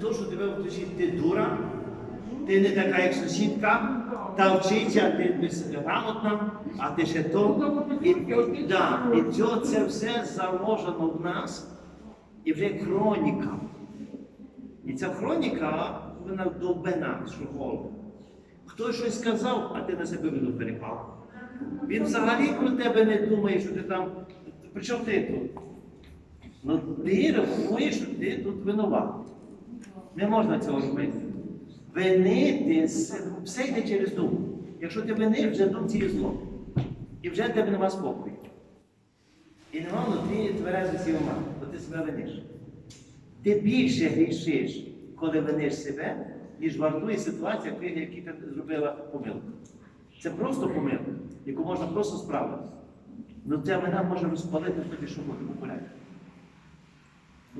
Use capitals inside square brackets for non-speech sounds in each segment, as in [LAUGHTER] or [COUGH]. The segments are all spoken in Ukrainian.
То, що тебе вчить, ти дура, ти не така, як сусідка, та вчиться, ти безграмотна, а ти ще то. І, да, і цього це все заложено в нас, і вже хроніка. І ця хроніка, вона довбе нас, що голову. Хтось щось сказав, а ти на себе вину перепав. Він взагалі про тебе не думає, що ти там. Причому ти тут? Ну ти рахуєш, що ти тут винуватий. Не можна цього робити. Винити все йде через думку. Якщо ти винив, вже думці є зло. І вже тебе нема спокою. І нема внутрі тверезості ума, бо ти себе виниш. Ти більше грішиш, коли виниш себе, ніж вартує ситуація, в якій ти зробила помилку. Це просто помилка, яку можна просто справити. Ну ця вина може розпалити тобі, що може популяти.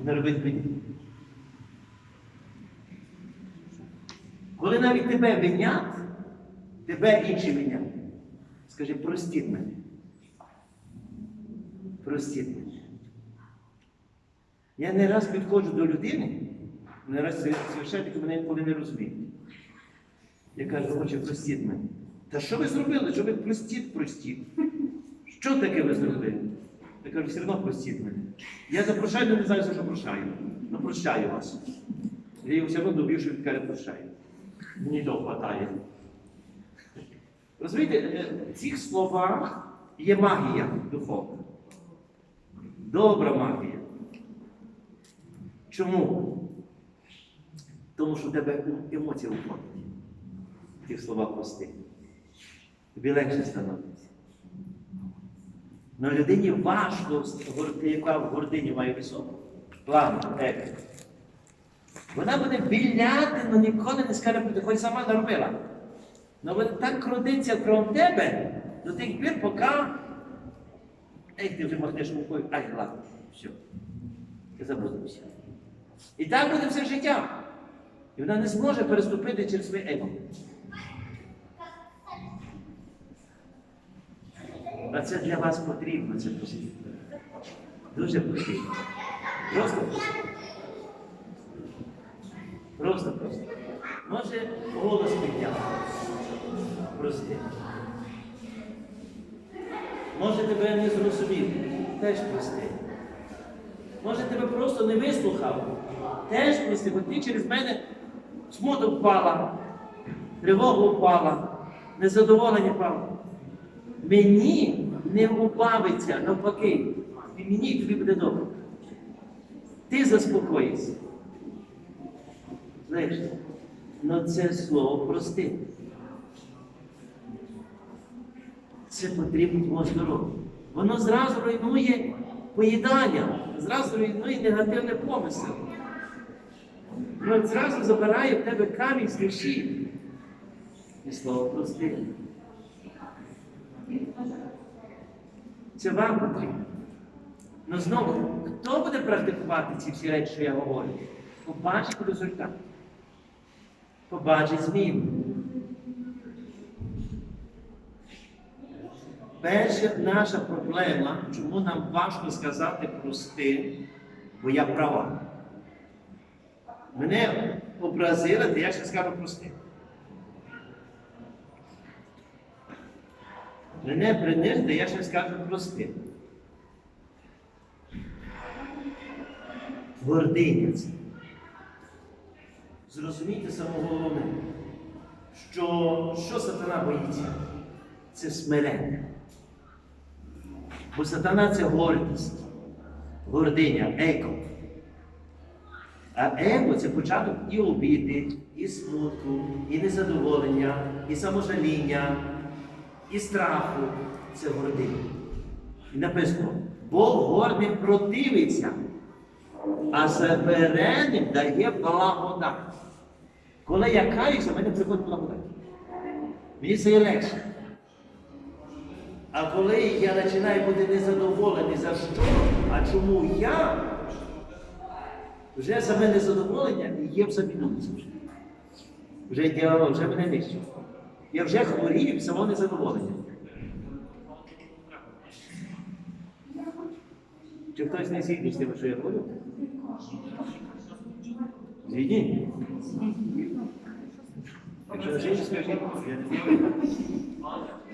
Не робити мені. Коли навіть тебе винять, тебе інші винять. Скажи, простіть мене. Простіть мене. Я не раз підходжу до людини, не раз священники мене інколи не розуміють. Я кажу, отче, простіть мене. Та що ви зробили? Що ви простіть, простіть? Що таке ви зробили? Я кажу, все одно простіть мене. Я запрошаю, але не знаю, що прощаю. Ну прощаю вас. Я його все одно доб'ю, що він каже, прощаю. Мені того хватає. Розумієте, е, в цих словах є магія духовна. Добра магія. Чому? Тому що в тебе емоції уходять. В тих словах прости. Тобі легше становиться. Но людині важко, яка в гордині має високу. План, еко. Вона буде біляти, але ніколи не скаже, «Ти хоч сама наробила. Ну вона так крутиться крім тебе до тих пір, поки. Ей, ти вже махнеш рукою, ай, ладно, все. Я забудуся. І так буде все життя. І вона не зможе переступити через своє его. А це для вас потрібно, це потрібно. Дуже потрібно. Просто потрібно. Просто просто. Може голос підняти. Прости. Може тебе не зрозумів. Теж прости. Може тебе просто не вислухав. Теж прости, бо ти через мене смуток впала, тривога впала, незадоволення впало. Мені не убавиться навпаки. І мені тобі буде добре. Ти заспокоїшся. Знаєш, ну це слово прости. Це потрібно твого здоров'я. Воно зразу руйнує поїдання, зразу руйнує негативне помисел. Воно зразу забирає в тебе камінь з душі. І слово прости. Це вам потрібно. Ну знову, хто буде практикувати ці всі речі, що я говорю? Побачить результат. Побачить зміну. Перша наша проблема, чому нам важко сказати прости, бо я права. Мене образили, то я ще скажу прости. Мене принизили, я ще скажу прости. Гординя. Зрозумійте саме головне, що, що сатана боїться? Це смирення. Бо сатана це гордість, гординя, еко. А его це початок і обіди, і смутку, і незадоволення, і саможаління, і страху. Це гординя. І написано, Бог гордим противиться, а смиренним дає благодать. Коли я каюся, мене приходить благодать. Мені це є легше. А коли я починаю бути незадоволений за що, а чому я, вже саме незадоволення є в самій думці вже. Діалог, вже мене нищить. Я вже хворію самого незадоволення. Чи хтось не згідний з тим, що я говорю? Згідні? Jersey? [LAUGHS]